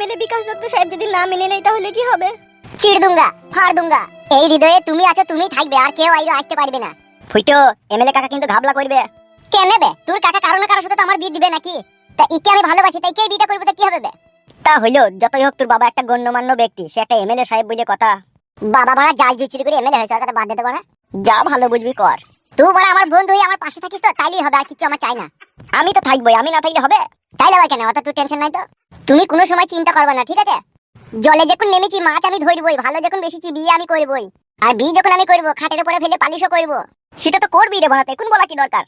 MLA Bikash Dutta সাহেব যদি না মেনে নেয়, তাহলে কি হবে? চিড় দুঙ্গা ফাড় দুঙ্গা এই হৃদয়ে তুমি আছো, তুমি থাকবে, আর কেউ আইরো আসতে পারবে না। ফুটো এমএলএ কাকা কিন্তু ঘাবলা করবে। কে নেবে তোর কাকা কারও না কারোর সাথে তো আমার বিয়ে দিবে নাকি? তা ইকে আমি ভালোবাসি, তাই কে বিয়েটা করব, তা কি হবে বে? তা হইল, যতই হোক তোর বাবা একটা গণ্যমান্য ব্যক্তি, সে একটা এমএলএ সাহেব বলে কথা। বাবা মারা জাল জুচিরি করে এমএলএ হয়েছে কথা বাদ দিতে পারে যা ভালো বুঝবি কর। তুই বড় আমার বন্ধু হয়ে আমার পাশে থাকিস তো, তাইলেই হবে, আর কিছু আমার চাই না। আমি তো থাকবোই, আমি না থাকলে হবে? তাইলে আবার কেন? অত তুই টেনশন নাই তো। তুমি কোনো সময় চিন্তা করবে না, ঠিক আছে? জলে যখন নেমেছি, মাছ আমি ধরবই, ভালো যখন বেশিছি, বিয়ে আমি করবই। আর বিয়ে যখন আমি করব, খাটের উপরে ফেলে পালিশও করব। সেটা তো করবি রে বানাতে এখন বলা কি দরকার?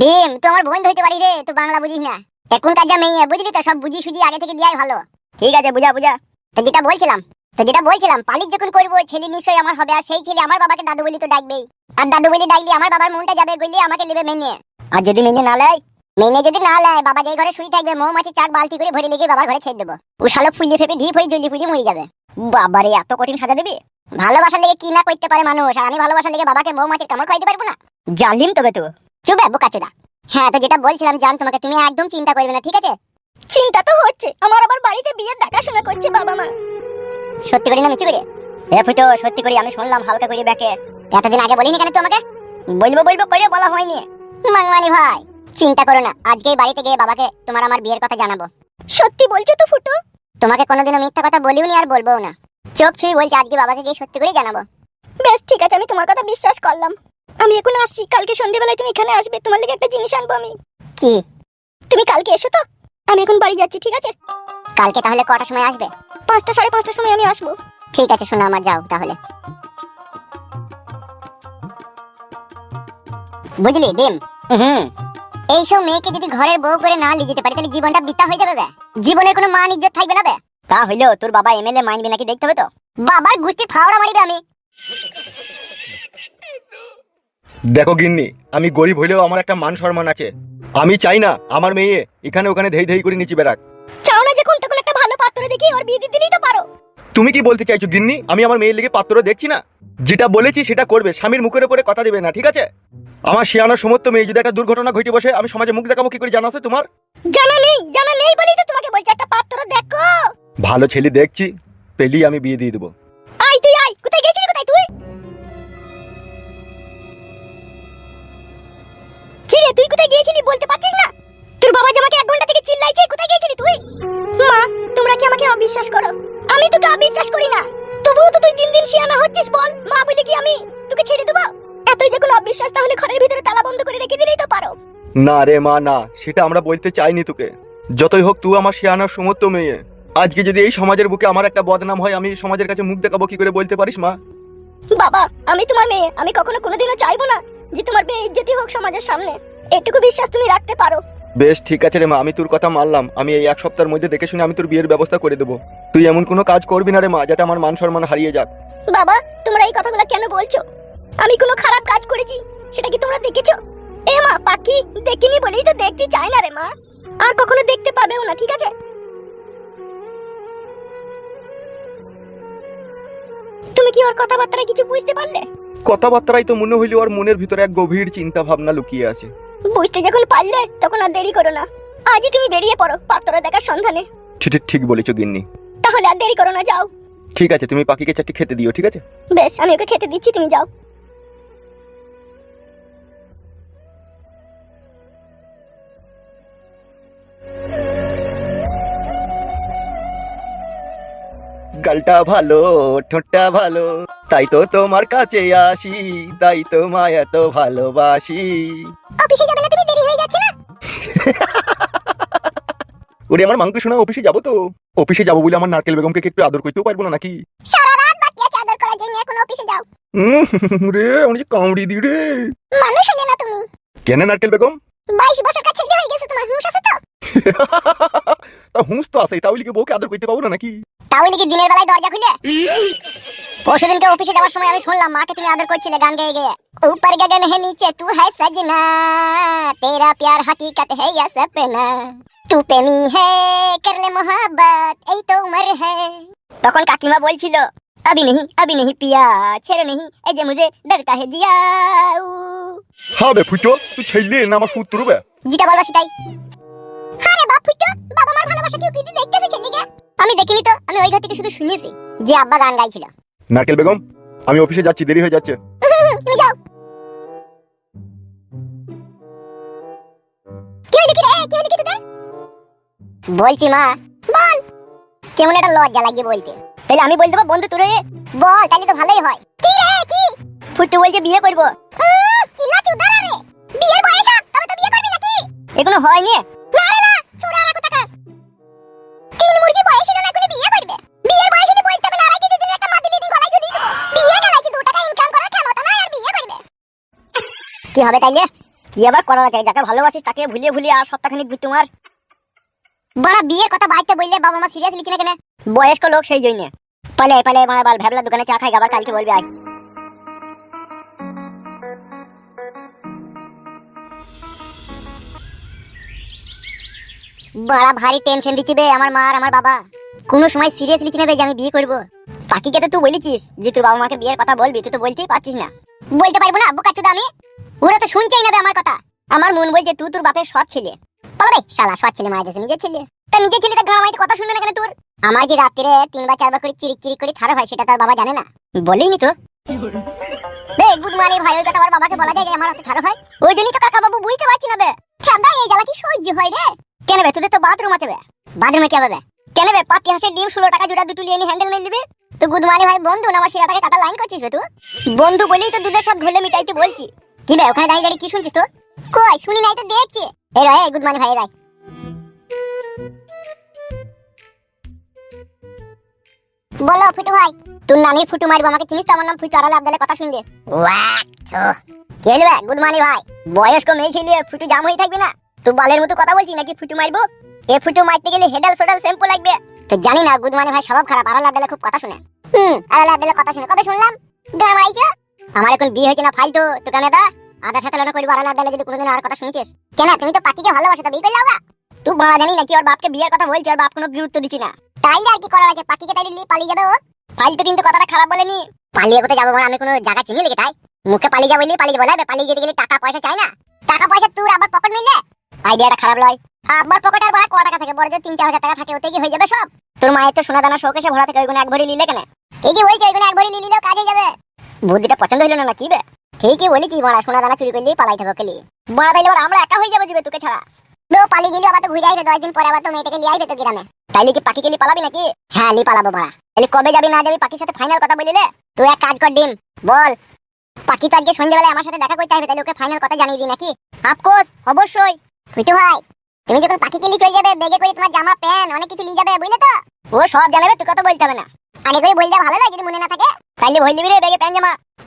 ডিম তো আমার বোন ধরতে পারি রে, তুই বাংলা বুঝিস না। এখনকার যা মেয়ে, বুঝলি তো, সব বুঝি সুঝি আগে থেকে দিয়াই ভালো। ঠিক আছে, বুঝা বুঝা। তো যেটা বলছিলাম, তো যেটা বলছিলাম, পালিশ যখন করব, ছেলে নিশ্চয়ই আমার হবে, আর সেই ছেলে আমার বাবাকে দাদু বলি তো ডাকবেই। আর দাদু বলি ডাকলি আমার বাবার মনটা যাবে, গলি আমাকে নেবে মেনে। আর যদি মেনে না লাই মেনে যদি না নেয় বাবা যেই ঘরে শুয়ে থাকবে মৌমাছি চাক বালতি করে ভরে লেগে বাবার ঘরে ছেড়ে দেবো। ও শালো ফুলিয়ে ফেপে ঢিপ হয়ে জ্বলি ফুলিয়ে মরে যাবে। বাবারে এত কঠিন সাজা দিবি? ভালোবাসার লেগে কি না করতে পারে মানুষ? আর আমি ভালোবাসার লেগে বাবাকে মৌমাছির কামড় খাইতে পারব না? জালিম তবে তো। চুপ বোকা চোদা। হ্যাঁ তো যেটা বলছিলাম জান তোমাকে তুমি একদম চিন্তা করবে না ঠিক আছে? চিন্তা তো হচ্ছে। আমার আবার বাড়িতে বিয়ের দেখাশোনা করছে বাবা মা। সত্যি করে না মিচু করে? এ ফুটো সত্যি করে আমি শুনলাম হালকা করে ব্যাকে। এতদিন আগে বলিনি কেন তোমাকে বলব বলব করে বলা হয়নি। মাংমানি ভাই। চিন্তা করো না আজকেই বাড়িতে গিয়ে বাবাকে তোমার আমার বিয়ের কথা জানাব। সত্যি বলছো তো ফুটো? তোমাকে কোনোদিনও মিথ্যা কথা বলিওনি আর বলব না। চোখ ছুঁই বলছি আজকে বাবাকে গিয়ে সত্যি করেই জানাব। বেশ ঠিক আছে আমি তোমার কথা বিশ্বাস করলাম। আমি এখন আসছি কালকে সন্ধ্যেবেলায় তুমি এখানে আসবে তোমার লেগে একটা জিনিস আনব আমি। কি? তুমি কালকে এসো তো আমি এখন বাড়ি যাচ্ছি ঠিক আছে? কালকে তাহলে কটার সময় আসবে? পাঁচটা সাড়ে পাঁচটার সময় আমি আসব। ঠিক আছে শোনো আমার যাও তাহলে। বুঝলি ডিম? হুম এইসব মেয়েকে যদি ঘরের বউ করে না লিয়ে যেতে পারে তাহলে জীবনটা বৃথা হয়ে যাবে বে। জীবনের কোনো মান ইজ্জত থাকবে না বে। তা হইল তোর বাবা এমএলএ মাইনবে নাকি দেখতে হবে তো? বাবার গুষ্টি ফাওড়া মারিবে আমি। দেখো গিন্নি আমি গরিব হইলেও আমার একটা মান সম্মান আছে। আমি চাই না আমার মেয়ে এখানে ওখানে ধেই ধেই করে নিচে বেড়াক। চাও না যখন তখন একটা ভালো পাত্র দেখি ওর বিয়ে দিয়ে দিলেই তো পারো। তুমি কি বলতে চাইছো গিন্নি? আমি আমার মেয়ের লেগে পাত্র দেখছি না? যেটা বলেছি সেটা করবে স্বামীর মুখের উপরে কথা দেবে না ঠিক আছে? আমার শিয়ানো সমস্ত মেয়ে যদি একটা দুর্ঘটনা ঘটে বসে আমি সমাজে মুখ দেখাবো কি করে জানা আছে তোমার? জানা নেই জানা নেই বলেই তো তোমাকে বলছি একটা পাত্র দেখো। ভালো ছেলে দেখছি পেলি আমি বিয়ে দিয়ে দেবো। আয় তুই আয় কোথায় গেছিলি কোথায় তুই? কি রে তুই কোথায় গিয়েছিলি বলতে পারছিস না? তোর বাবা যে আমাকে এক ঘণ্টা থেকে চিল্লাইছে কোথায় গিয়েছিলি তুই? মা তোমরা কি আমাকে অবিশ্বাস করো? আমি তোকে অবিশ্বাস করি না। তবুও তো তুই দিন দিন শিয়ানা হচ্ছিস বল। না রে মা না সেটা আমরা বলতে চাইনি তোকে। যতই হোক তুই আমার শিয়ানোর সমস্ত মেয়ে। আজকে যদি এই সমাজের বুকে আমার একটা বদনাম হয় আমি সমাজের কাছে মুখ দেখাবো কি করে বলতে পারিস মা? বাবা আমি তোমার মেয়ে আমি কখনো কোনোদিনও চাইব না যে তোমার মেয়ে ইজ্জতি হোক সমাজের সামনে। এটুকু বিশ্বাস তুমি রাখতে পারো। বেশ ঠিক আছে রে মা আমি তোর কথা মানলাম। আমি এই এক সপ্তাহের মধ্যে দেখে শুনে আমি তোর বিয়ের ব্যবস্থা করে দেবো। তুই এমন কোনো কাজ করবি না রে মা যাতে আমার মান সম্মান হারিয়ে যাক। বাবা তোমরা এই কথাগুলো কেন বলছো? আমি কোনো খারাপ কাজ করেছি সেটা কি তোমরা দেখেছ? এ মা পাখি দেখিনি বলেই তো দেখতে চাই না রে মা। আর কখনো দেখতে পাবেও না ঠিক আছে? তুমি কি ওর কথাবার্তায় কিছু বুঝতে পারলে? কথাবার্তারাই তো মনে হইল ওর মনের ভিতরে এক গভীর চিন্তা ভাবনা লুকিয়ে আছে। বুঝতে যখন পারলে তখন আর দেরি করো না। আজই তুমি বেরিয়ে পড়ো পাত্র দেখার সন্ধানে। ঠিক ঠিক বলেছ গিন্নি। তাহলে আর দেরি করো না যাও। ঠিক আছে তুমি পাখিকে চারটি খেতে দিও ঠিক আছে? বেশ আমি ওকে খেতে দিচ্ছি তুমি যাও। গালটা ভালো ঠোঁটটা ভালো। তাই তো তোমার কাছে আসি তাই তো মা এত ভালোবাসি। অফিসে যাবে না তুমি? দেরি হয়ে যাচ্ছে না? ওরে আমার মাংকে শোনা অফিসে যাব তো। অফিসে যাব বলে আমার নারকেল বেগমকে কি একটু আদর করতেও পারব না নাকি? সারা রাত বাকি আছে আদর করার জন্য এখন অফিসে যাও। রে অনেক কামড়ি দি রে। মানুষ হলে না তুমি। কেন নারকেল বেগম? বাইশ বছর কাছে হয়ে গেছে তোমার হুঁশ আছে তো? তা হুঁস তো আছে তাহলে কি বউকে আদর করতে পাবো না নাকি? তাহলে কি দিনের বেলায় দরজা খুলে পরশুদিনকে অফিসে যাওয়ার সময় আমি শুনলাম মাকে তুমি আদর করছিলে গান গেয়ে গিয়ে ऊपर गगन है नीचे तू है सजना तेरा प्यार हकीकत है या सपना तू प्रेमी है कर ले मोहब्बत এই তো उम्र है তখন কাকিমা বলছিল আবি নেহি আবি নেহি পিয়া ছেড়ে নেহি এই যে মুঝে ডরতা হে জিয়া উ। হবে ফুটো তুই ছেলে না আমার সূত্র বে যেটা বলবা সেটাই আরে বাপ ফুটো বাবা মার ভালোবাসা কেউ কি দেখতেছে ছেলেকে আমি দেখিনি তো আমি ওই ঘর থেকে শুধু শুনেছি যে আব্বা গান গাইছিল। নারকেল বেগম আমি অফিসে যাচ্ছি দেরি হয়ে যাচ্ছে। তুমি যাও। কি হলো কি রে? কি হলো কি তোদের? বলছি মা বল। কেমন একটা লজ্জা লাগে বলতে। তাহলে আমি বলতে বন্ধু তোরে বল তাহলে তো ভালোই হয়। কি রে কি? ফুটু বলছে বিয়ে করব। কি লাচু দাঁড়া রে। বিয়ের বয়স তবে তো বিয়ে করবি নাকি? এখনও হয়নি। কি হবে তাইলে? কি আবার করা যায় যাকে ভালোবাসিস তাকে ভুলিয়ে ভুলিয়ে আর সপ্তাহখানিক ঘুরতে মার বড়, বিয়ের কথা বাইতে বললে বাবা মা সিরিয়াস লিখি কেন? বয়স্ক লোক সেই জন্য। পালে পালে মানে বাল ভ্যাবলা দোকানে চা খাই আবার কালকে বলবি, আয়। বড়া, ভারী টেনশন দিচ্ছি বে আমার মা আর আমার বাবা। কোনো সময় সিরিয়াস লিখি নেবে যে আমি বিয়ে করব। পাখিকে তো তুই বলেছিস যে তোর বাবা মাকে বিয়ের কথা বলবি, তুই তো বলতেই পারছিস না। বলতে পারব না বোকা চুদা আমি। ওরা তো শুনছেই নেবে আমার কথা। আমার মন বলছে তুই তোর বাপের সৎ ছেলে। পালাবে শালা, সৎ ছেলে মারা গেছে, নিজের ছেলে। তা নিজের ছেলেটা গাঁ মাইতে কথা শুনবে না কেন তোর? আমার যে রাত্রে তিনবার চারবার করে চিরিক চিরিক করে খারাপ হয়, সেটা তার বাবা জানে না। বলেইনি তো? বে, গুড মর্নিং ভাই, ওই কথা আমার বাবাকে বলা যায় যে আমার হাতে খারাপ হয়? ওই জন্যই তো কাকা বাবু বুঝতে পারছি না বে। ঠান্ডা এই জ্বালা কি সহ্য হয় রে? কেন বে, তোদের তো বাথরুম আছে বে। বাথরুমে কি হবে কেন বে, পাতি হাঁসের ডিম ষোলো টাকা জোড়া দুটো নিয়ে হ্যান্ডেল মেরে নিবি তো গুড মর্নিং ভাই, বন্ধু, না আমার সেটাকে কাটা লাইন করছিস বে তুই? বন্ধু বলেই তো দুধের সব ঘুলে মিটাইতে বলছি। কি বে ওখানে দাঁড়িয়ে দাঁড়িয়ে কি শুনছিস তো কই, শুনি নাই তো, দেখছি। এই রে গুড মর্নিং ভাই রাই বলো, ফুটু ভাই, তোর নানির ফুটু মারবো, আমাকে চিনিস তো? আমার নাম ফুটু আড়ালে আবদালে কথা শুনলে। কে হলো গুড মর্নিং ভাই। বয়স্ক মেয়ে ছেলে, ফুটু জাম হয়ে থাকবে না? তুই বালের মতো কথা বলছিস নাকি ফুটু মারবো? এ ফুটু মারতে গেলে হেডাল সোডাল শ্যাম্পু লাগবে। তো জানি না গুড মর্নিং ভাই, স্বভাব খারাপ। আড়ালে আবদালে খুব কথা শুনে। হুম, আড়ালে আবদালে কথা শুনে। কবে শুনলাম? গান মারাইছো আমার এখন বিয়ে হয়েছে না ফালতু তো কেন দা যদি কোনোদিন আর কথা কেন, তুমি তো পাখিকে ভালোবাসো করলে হবে তুই জানি নাকি, ওর বাপকে বিয়ের কথা ওর বাপ কোনো গুরুত্ব দিচ্ছি না। তাইলে আর কি পাখিকে নিয়ে পালিয়ে যাবে ও। কিন্তু কথাটা খারাপ বলেনি। পালিয়ে কোথায় যাব আমি কোনো জায়গা চিনি লেগে তাই? মুখে পালিয়ে যাব পালিয়ে পালিয়ে যেতে গেলে টাকা পয়সা চাই না। টাকা পয়সা তোর আবার পকেট আইডিয়াটা খারাপ লয়। আবার পকেট আর ক টাকা থাকে, বড় যে তিন, চার হাজার টাকা থাকে ওতে কি হয়ে যাবে সব? তোর মায়ের তো সোনা দানা শোকেশে ভরা থাকে ওইগুলো এক ভরি নিলে কেন? ঠিকই বলছি ওইগুলো এক ভরি কাজে যাবে। বুদ্ধিটা পছন্দ হইল না কি বে? ঠিকই বলেছি বড়া সোনা দানা চুরি করলেই পালাই থাকব কেলি বড়া তাইলে এবার আমরা একা হয়ে যাব যাবে তোকে ছাড়া। তো পালিয়ে গেলে আবার তো ঘুরে আসবে, দশ দিন পরে আবার তো মেয়েটাকে লিয়ে আসবে তো গ্রামে। তাইলে কি পাখি কেলি পালাবি নাকি? হ্যাঁ লি পালাবো বড়া। তাহলে কবে যাবি না যাবি পাখির সাথে ফাইনাল কথা বলিলে? তুই এক কাজ কর ডিম, বল। পাখি তো আজকে সন্ধ্যেবেলায় আমার সাথে দেখা করতে হবে তাহলে ওকে ফাইনাল কথা জানিয়ে দিই নাকি? আফকোর্স অবশ্যই। ফুটু ভাই, তুমি যখন পাখি কিলি চলে যাবে বেগে করে তোমার জামা প্যান্ট অনেক কিছু নিয়ে যাবে, বুঝলে তো? ও সব জানাবে তুই কথা বলতে হবে না। আগে করে বললে ভালো লাগে যদি মনে না থাকে। ভুল দিবি রে বেগে প্যান্ট জামা।